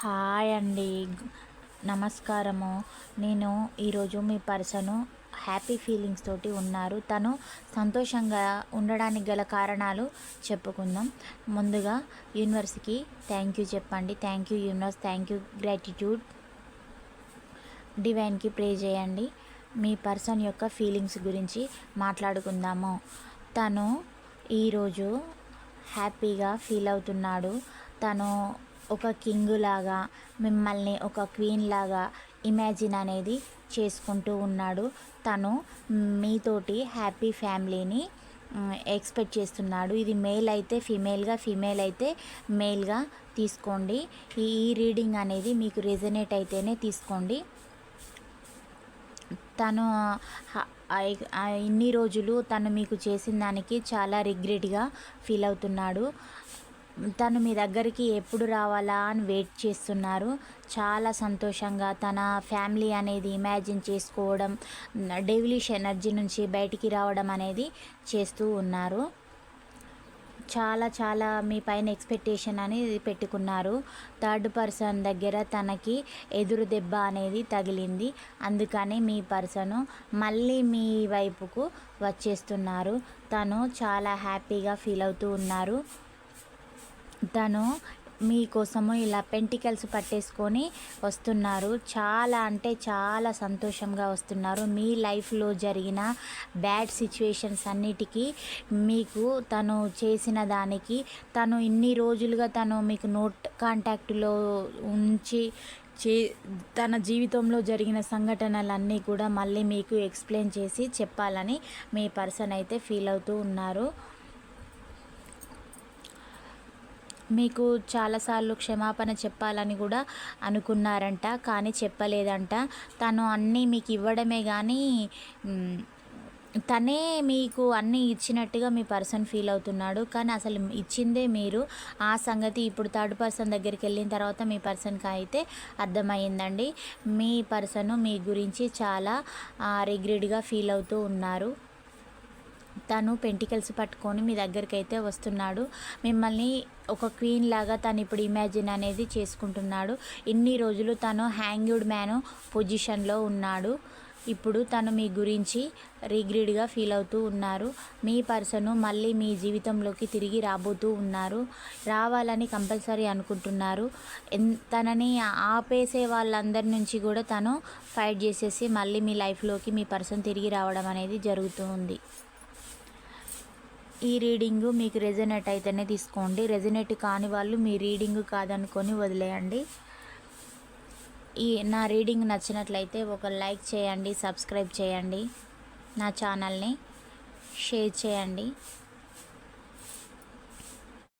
Hi అండి. నమస్కారము. నేను ఈరోజు మీ పర్సను హ్యాపీ ఫీలింగ్స్ తోటి ఉన్నారు. తను సంతోషంగా ఉండడానికి గల కారణాలు చెప్పుకుందాం. ముందుగా యూనివర్స్కి థ్యాంక్ యూ చెప్పండి. Thank you universe. Thank you gratitude. డివైన్కి pray చేయండి. మీ పర్సన్ యొక్క ఫీలింగ్స్ గురించి మాట్లాడుకుందాము. తను ఈరోజు హ్యాపీగా ఫీల్ అవుతున్నాడు. తను ఒక కింగ్ లాగా మిమ్మల్ని ఒక క్వీన్ లాగా ఇమాజిన్ అనేది చేసుకుంటూ ఉన్నాడు. తను మీతోటి హ్యాపీ ఫ్యామిలీని ఎక్స్పెక్ట్ చేస్తున్నాడు. ఇది మేల్ అయితే ఫీమేల్గా ఫీమేల్ అయితే మేల్గా తీసుకోండి. ఈ రీడింగ్ అనేది మీకు రెజనేట్ అయితేనే తీసుకోండి. తను ఇన్ని రోజులు తను మీకు చేసిన దానికి చాలా రిగ్రెట్గా ఫీల్ అవుతున్నాడు. తను మీ దగ్గరికి ఎప్పుడు రావాలా అని వెయిట్ చేస్తున్నారు. చాలా సంతోషంగా తన ఫ్యామిలీ అనేది ఇమాజిన్ చేసుకోవడం డెవిలిష్ ఎనర్జీ నుంచి బయటికి రావడం అనేది చేస్తూ ఉన్నారు. చాలా చాలా మీ పైన ఎక్స్పెక్టేషన్ అనేది పెట్టుకున్నారు. థర్డ్ పర్సన్ దగ్గర తనకి ఎదురు దెబ్బ అనేది తగిలింది. అందుకని మీ పర్సను మళ్ళీ మీ వైపుకు వచ్చేస్తున్నారు. తను చాలా హ్యాపీగా ఫీల్ అవుతూ ఉన్నారు. తను మీకోసము ఇలా పెంటికల్స్ పట్టేసుకొని వస్తున్నారు. చాలా అంటే చాలా సంతోషంగా వస్తున్నారు. మీ లైఫ్లో జరిగిన బ్యాడ్ సిచ్యువేషన్స్ అన్నిటికీ మీకు తను చేసిన దానికి తను ఇన్ని రోజులుగా తను మీకు నోట్ కాంటాక్ట్లో ఉంచి చే తన జీవితంలో జరిగిన సంఘటనలన్నీ కూడా మళ్ళీ మీకు ఎక్స్ప్లెయిన్ చేసి చెప్పాలని మీ పర్సన్ అయితే ఫీల్ అవుతూ ఉన్నారు. మీకు చాలాసార్లు క్షమాపణ చెప్పాలని కూడా అనుకున్నారంట కానీ చెప్పలేదంట. తను అన్నీ మీకు ఇవ్వడమే కానీ తనే మీకు అన్నీ ఇచ్చినట్టుగా మీ పర్సన్ ఫీల్ అవుతున్నాడు. కానీ అసలు ఇచ్చిందే మీరు. ఆ సంగతి ఇప్పుడు థర్డ్ పర్సన్ దగ్గరికి వెళ్ళిన తర్వాత మీ పర్సన్కి అయితే అర్థమైందండి. మీ పర్సన్ మీ గురించి చాలా రిగ్రెడ్గా ఫీల్ అవుతూ ఉన్నారు. తను పెంటికల్స్ పట్టుకొని మీ దగ్గరికి అయితే వస్తున్నాడు. మిమ్మల్ని ఒక క్వీన్ లాగా తను ఇప్పుడు ఇమాజిన్ అనేది చేసుకుంటున్నాడు. ఇన్ని రోజులు తను హ్యాంగ్డ్ మ్యాన్ పొజిషన్లో ఉన్నాడు. ఇప్పుడు తను మీ గురించి రిగ్రీడ్గా ఫీల్ అవుతూ ఉన్నారు. మీ పర్సను మళ్ళీ మీ జీవితంలోకి తిరిగి రాబోతూ ఉన్నారు. రావాలని కంపల్సరీ అనుకుంటున్నారు. తనని ఆపేసే వాళ్ళందరి నుంచి కూడా తను ఫైట్ చేసేసి మళ్ళీ మీ లైఫ్లోకి మీ పర్సన్ తిరిగి రావడం అనేది జరుగుతూ ఉంది. ఈ రీడింగ్ మీకు రెజనేట్ అయితేనే తీసుకోండి. రెజనేట్ కాని వాళ్ళు మీ రీడింగ్ కాదనుకొని వదిలేయండి. ఈ నా రీడింగ్ నచ్చినట్లయితే ఒక లైక్ చేయండి సబ్స్క్రైబ్ చేయండి. నా ఛానల్ని షేర్ చేయండి.